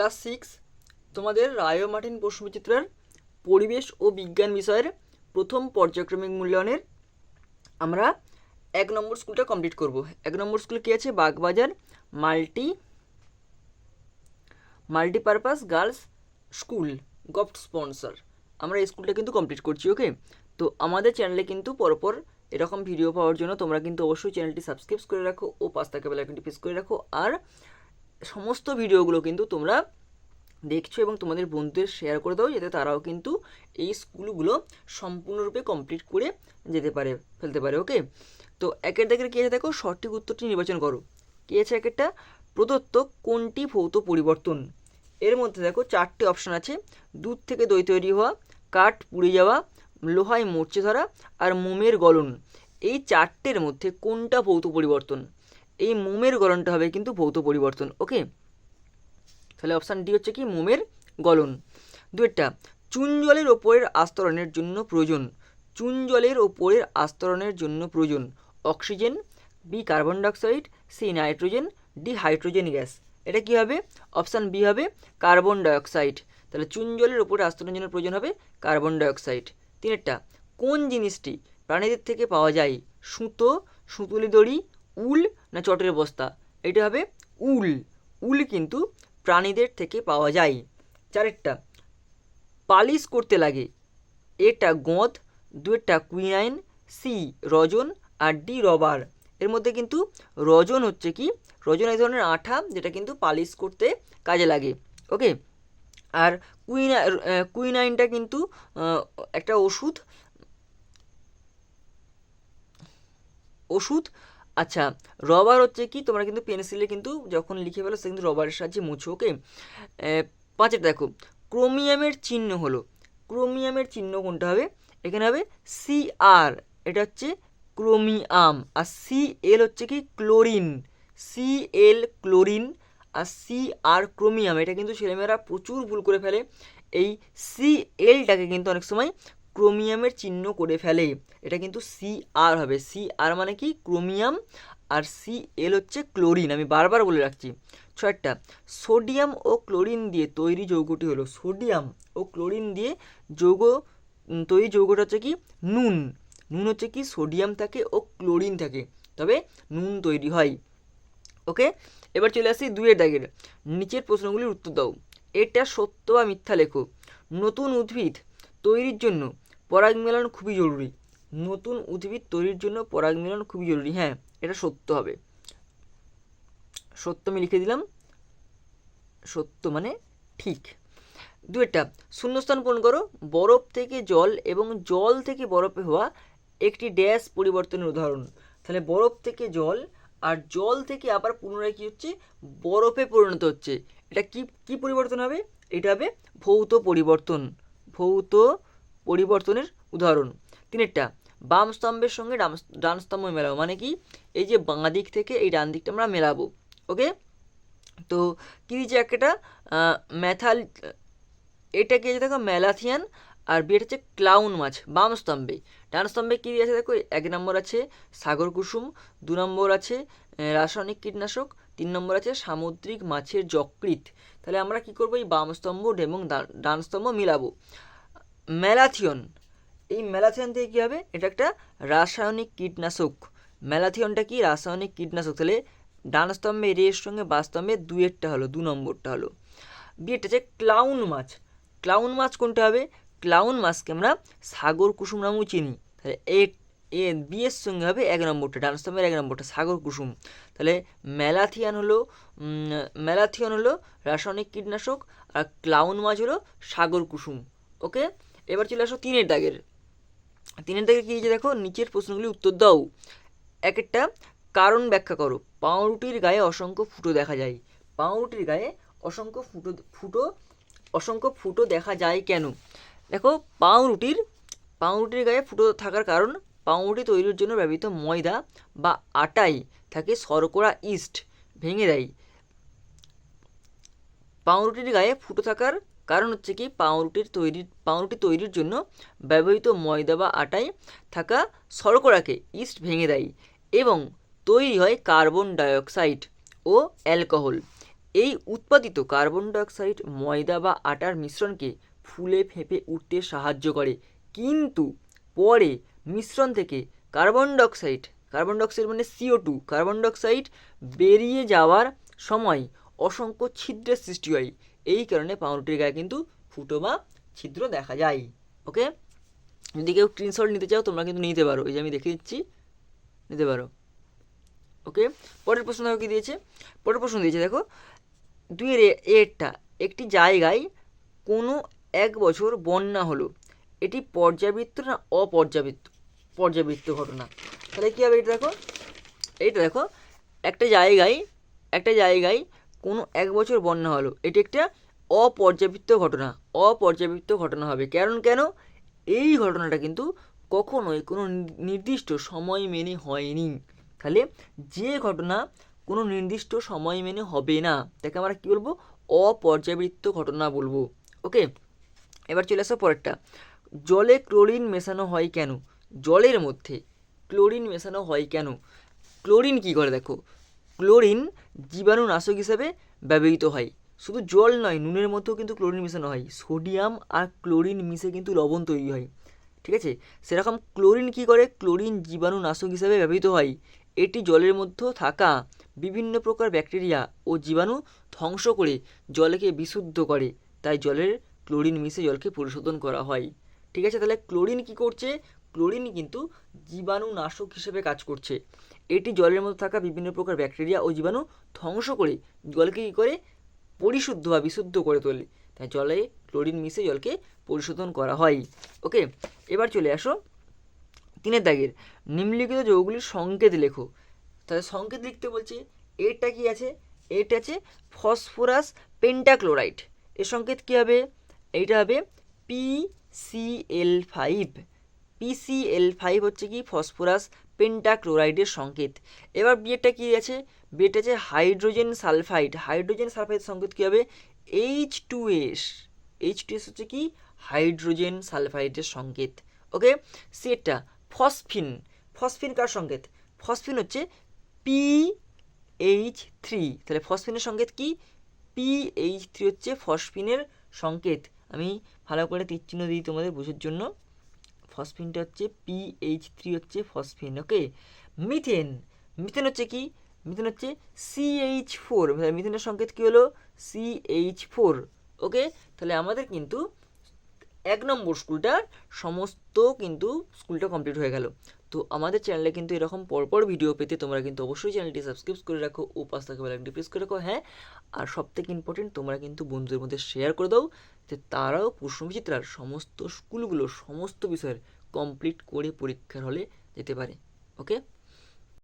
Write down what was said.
Class six, তোমাদের রায় Martin প্রশ্নবিচিত্রার পরিবেশ ও বিজ্ঞান বিষয়ের প্রথম পর্যায়ক্রমিক মূল্যায়নের আমরা এক নম্বর স্কুলটা কমপ্লিট করব। এক নম্বর স্কুল কী আছে? Bagbazar, multi, multipurpose girls school, গফট sponsor. আমরা এই স্কুলটা কিন্তু কমপ্লিট করছি ওকে তো আমাদের চ্যানেলে কিন্তু পরপর এরকম ভিডিও পাওয়ার জন্য তোমরা কিন্তু অবশ্যই চ্যানেলটি সাবস্ক্রাইব করে রাখো ও পাঁচ থাকা বেলাইকনটি প্রেস করে রাখো। আর সমস্ত ভিডিওগুলো কিন্তু তোমরা দেখছ এবং তোমাদের বন্ধুদের শেয়ার করে দাও, যাতে তারাও কিন্তু এই স্কুলগুলো সম্পূর্ণরূপে কমপ্লিট করে যেতে পারে, ফেলতে পারে ওকে তো একের দেখে কী আছে দেখো? সঠিক উত্তরটি নির্বাচন করো। কী আছে একেরটা? প্রদত্ত কোনটি ভৌত পরিবর্তন? এর মধ্যে দেখো চারটি অপশান আছে। দুধ থেকে দই তৈরি হওয়া, কাঠ পুড়ে যাওয়া, লোহায় মরচে ধরা আর মোমের গলন। এই চারটের মধ্যে কোনটা ভৌত পরিবর্তন? এই মোমের গলনটা হবে কিন্তু ভৌত পরিবর্তন, ওকে? তাহলে অপশান ডি হচ্ছে কি? মোমের গলন। দুয়েরটা চুন জলের ওপরের আস্তরণের জন্য প্রয়োজন। চুন জলের ওপরের আস্তরণের জন্য প্রয়োজন। Oxygen B carbon dioxide C nitrogen D hydrogen gas এটা কি হবে? অপশান বি হবে কার্বন ডাইঅক্সাইড তাহলে চুন জলের ওপরে আস্তরণের জন্য প্রয়োজন হবে কার্বন ডাইঅক্সাইড তিনেরটা, কোন জিনিসটি প্রাণীদের থেকে পাওয়া যায়? সুতো, সুতুলি দড়ি উল না চটের বস্তা? এটা হবে উল। উল কিন্তু প্রাণীদের থেকে পাওয়া যায়। চারেরটা। পালিশ করতে লাগে। এটা গোঁদ দুয়েরটা কুইনাইন, সি রজন আর ডি রবার। এর মধ্যে কিন্তু রজন হচ্ছে কি? রজন এই ধরনের আঠা যেটা কিন্তু পালিশ করতে কাজে লাগে। ওকে? আর কুইনা কুইনাইনটা কিন্তু একটা ওষুধ ওষুধ আচ্ছা রবার হচ্ছে কি, তোমরা কিন্তু পেন্সিলে কিন্তু যখন লিখে ফেলো, সে কিন্তু রবারের সাহায্যে মুছো, ওকে? পাঁচের দেখো ক্রোমিয়ামের চিহ্ন হলো ক্রোমিয়ামের চিহ্ন কোনটা হবে? এখানে হবে সি আর এটা হচ্ছে ক্রোমিয়াম আর সি এল হচ্ছে কি ক্লোরিন সি এল ক্লোরিন আর সি আর ক্রোমিয়াম এটা কিন্তু ছেলেমেয়েরা প্রচুর ভুল করে ফেলে, এই সি এলটাকে কিন্তু অনেক সময় ক্রোমিয়ামের চিহ্ন করে ফেলে। এটা কিন্তু সি আর হবে। সি আর মানে কি? ক্রোমিয়াম। আর সি এল হচ্ছে ক্লোরিন। আমি বারবার বলে রাখছি। ছয়টা। সোডিয়াম ও ক্লোরিন দিয়ে তৈরি যৌগটি হলো সোডিয়াম ও ক্লোরিন দিয়ে যৌগ তৈরি যৌগটা হচ্ছে কি? নুন। নুন হচ্ছে কি? সোডিয়াম থাকে ও ক্লোরিন থাকে। তবে নুন তৈরি হয়। ওকে? এবার চলে আসি দুইয়ের দাগের। নিচের প্রশ্নগুলির উত্তর দাও। এটা সত্য বা মিথ্যা লেখো। নতুন উদ্ভিদ তৈরির জন্য পরাগ মিলন খুবই জরুরি। নতুন উদ্ভিদ তৈরির জন্য পরাগ মিলন খুবই জরুরি। হ্যাঁ এটা সত্য হবে। সত্য আমি লিখে দিলাম। সত্য মানে ঠিক। দুয়েরটা শূন্যস্থান পূরণ করো। বরফ থেকে জল এবং জল থেকে বরফে হওয়া একটি ড্যাশ পরিবর্তনের উদাহরণ। তাহলে বরফ থেকে জল আর জল থেকে আবার পুনরায় কী হচ্ছে? বরফে পরিণত হচ্ছে। এটা কি কি পরিবর্তন হবে? এটা হবে ভৌত পরিবর্তন। ভৌত পরিবর্তনের উদাহরণ। তিনেরটা, বাম স্তম্ভের সঙ্গে ডান ডান স্তম্ভ মেলাবো মানে কি? এই যে বাঁ দিক থেকে এই ডান দিকটা আমরা মেলাবো, ওকে? তো কী দিচ্ছে একটা ম্যাথাল এটা কি যে দেখো ম্যালাথিয়ান আর বিয়েটা হচ্ছে ক্লাউন মাছ, বাম স্তম্ভে। ডান স্তম্ভে কী আছে দেখো? এক নম্বর আছে সাগর কুসুম, দু নম্বর আছে রাসায়নিক কীটনাশক, তিন নম্বর আছে সামুদ্রিক মাছের যকৃত তাহলে আমরা কি করব? এই বাম স্তম্ভ এবং ডান- স্তম্ভ মিলাবো। ম্যালাথিয়ন এই ম্যালাথিয়ন থেকে কী হবে? এটা একটা রাসায়নিক কীটনাশক। ম্যালাথিয়নটা কি? রাসায়নিক কীটনাশক। তাহলে ডান স্তম্ভে রের সঙ্গে বা স্তম্ভে দুয়েরটা হলো, দু নম্বরটা হলো। বিয়েটা হচ্ছে ক্লাউন মাছ। ক্লাউন মাছ কোনটা হবে? ক্লাউন মাছকে আমরা সাগর কুসুম নামেও চিনি। তাহলে এ এ বিয়ের সঙ্গে হবে এক নম্বরটা, ডান স্তম্ভের এক নম্বরটা, সাগর কুসুম। তাহলে ম্যালাথিয়ান হলো ম্যালাথিয়ান হলো রাসায়নিক কীটনাশক আর ক্লাউন মাছ হলো সাগর কুসুম। ওকে? এবার চলে আসো তিনের দাগের। তিনের দাগের কী দেখো, নিচের প্রশ্নগুলি উত্তর দাও। এক একটা, কারণ ব্যাখ্যা করো। পাউরুটির গায়ে অসংখ্য ফুটো দেখা যায়। পাউরুটির গায়ে অসংখ্য ফুটো ফুটো, অসংখ্য ফুটো দেখা যায় কেন? দেখো, পাউরুটির পাউরুটির গায়ে ফুটো থাকার কারণ পাউরুটি তৈরির জন্য ব্যবহৃত ময়দা বা আটাই থাকে শর্করা ইস্ট ভেঙে দেয়। পাউরুটির গায়ে ফুটো থাকার কারণ হচ্ছে কি, পাউরুটির তৈরির, পাউরুটি তৈরির জন্য ব্যবহৃত ময়দা বা আটায় থাকা শর্করাকে ইস্ট ভেঙে দেয় এবং তৈরি হয় কার্বন ডাইঅক্সাইড ও অ্যালকোহল। এই উৎপাদিত কার্বন ডাইঅক্সাইড, ময়দা বা আটার মিশ্রণকে ফুলে ফেঁপে উঠতে সাহায্য করে। কিন্তু পরে মিশ্রণ থেকে কার্বন ডাইঅক্সাইড কার্বন ডাইঅক্সাইড মানে C O two carbon dioxide বেরিয়ে যাওয়ার সময় অসংখ্য ছিদ্রের সৃষ্টি হয়। এই কারণে পাউরুটির গায়ে কিন্তু ফুটো বা ছিদ্র দেখা যায়। ওকে যদি কেউ স্ক্রিনশট নিতে চাও, তোমরা কিন্তু নিতে পারো। এই যে আমি দেখে দিচ্ছি। নিতে পারো। ওকে পরের প্রশ্ন দেখো কি দিয়েছে? পরের প্রশ্ন দিয়েছে, দেখো। দুইয়ের এরটা একটি জায়গায় কোনো এক বছর বন্যা হলো। এটি পর্যাবৃত্ত না অপর্যাবৃত্ত? পর্যাবৃত্ত ঘটনা। তাহলে কী হবে এটা দেখো? এইটা দেখো, একটা জায়গায় একটা জায়গায় কোনো এক বছর বন্যা হলো। এটি একটা অপর্যাবৃত্ত ঘটনা। অপর্যাবৃত্ত ঘটনা হবে। কারণ কেন? এই ঘটনাটা কিন্তু কখনোই কোনো নির্দিষ্ট সময় মেনে হয়নি। তাহলে যে ঘটনা কোনো নির্দিষ্ট সময় মেনে হবে না, তাকে আমরা কী বলব? অপর্যাবৃত্ত ঘটনা বলব। ওকে? এবার চলে আসো পরেরটা। জলে ক্লোরিন মেশানো হয় কেন? জলের মধ্যে ক্লোরিন মেশানো হয় কেন? ক্লোরিন কী করে দেখো? ক্লোরিন জীবাণুনাশক হিসাবে ব্যবহৃত হয়। শুধু জল নয়, নুনের মধ্যেও কিন্তু ক্লোরিন মেশানো হয়। সোডিয়াম আর ক্লোরিন মিশে কিন্তু লবণ তৈরি হয়। ঠিক আছে? সেরকম ক্লোরিন কী করে? ক্লোরিন জীবাণুনাশক হিসাবে ব্যবহৃত হয়। এটি জলের মধ্যে থাকা বিভিন্ন প্রকার ব্যাকটেরিয়া ও জীবাণু ধ্বংস করে জলকে বিশুদ্ধ করে। তাই জলের ক্লোরিন মিশে জলকে পরিশোধন করা হয়। ঠিক আছে? তাহলে ক্লোরিন কি করছে? ক্লোরিন কিন্তু জীবাণুনাশক হিসেবে কাজ করছে। এটি জলের মধ্যে থাকা বিভিন্ন প্রকার ব্যাকটেরিয়া ও জীবাণু ধ্বংস করে জলকে কী করে? পরিশুদ্ধ বা বিশুদ্ধ করে তোলে। তাই জলে ক্লোরিন মিশে জলকে পরিশোধন করা হয়। ওকে? এবার চলে আসো তিনের দাগের। নিম্নলিখিত যৌগগুলির সংকেত লেখো। তাহলে সংকেত লিখতে বলছে এটা কি আছে? এটা আছে ফসফরাস পেন্টাক্লোরাইড এর সংকেত কী হবে? এইটা হবে পিসিএল ফাইভ পিসিএল ফাইভ হচ্ছে কি ফসফরাস পেন্টাক্লোরাইডের সংকেত। এবার বিয়েটা কী আছে? বিয়েটা আছে হাইড্রোজেন সালফাইড। হাইড্রোজেন সালফাইড সংকেত কী হবে? H two S H two S হচ্ছে কি হাইড্রোজেন সালফাইডের সংকেত। ওকে? সেটা ফসফিন। ফসফিন কার সংকেত? ফসফিন হচ্ছে পি এইচ থ্রি তাহলে ফসফিনের সংকেত কি? পি এইচ থ্রি হচ্ছে ফসফিনের সংকেত। আমি ভালো করে তীর চিহ্ন দিই তোমাদের বোঝার জন্য। ফসফিনটা হচ্ছে পি এইচ থ্রি হচ্ছে ফসফিন ওকে মিথেন মিথেন হচ্ছে কি? মিথেন হচ্ছে সি এইচ ফোর মিথেনের সংকেত কী হলো? সি এইচ ফোর ওকে তাহলে আমাদের কিন্তু এক নম্বর স্কুলটার সমস্ত কিন্তু স্কুলটা কমপ্লিট হয়ে গেল। তো আমাদের চ্যানেলে কিন্তু এরকম পরপর ভিডিও পেতে তোমরা কিন্তু অবশ্যই চ্যানেলটি সাবস্ক্রাইব করে রাখো ও পাশ থাকা বেলাকটি প্রেস করে রাখো হ্যাঁ? আর সব থেকে ইম্পর্টেন্ট তোমরা কিন্তু বন্ধুদের মধ্যে শেয়ার করে দাও, যে তারাও প্রশ্নবিচিত্রার সমস্ত স্কুলগুলো সমস্ত বিষয়ের কমপ্লিট করে পরীক্ষার হলে যেতে পারে ওকে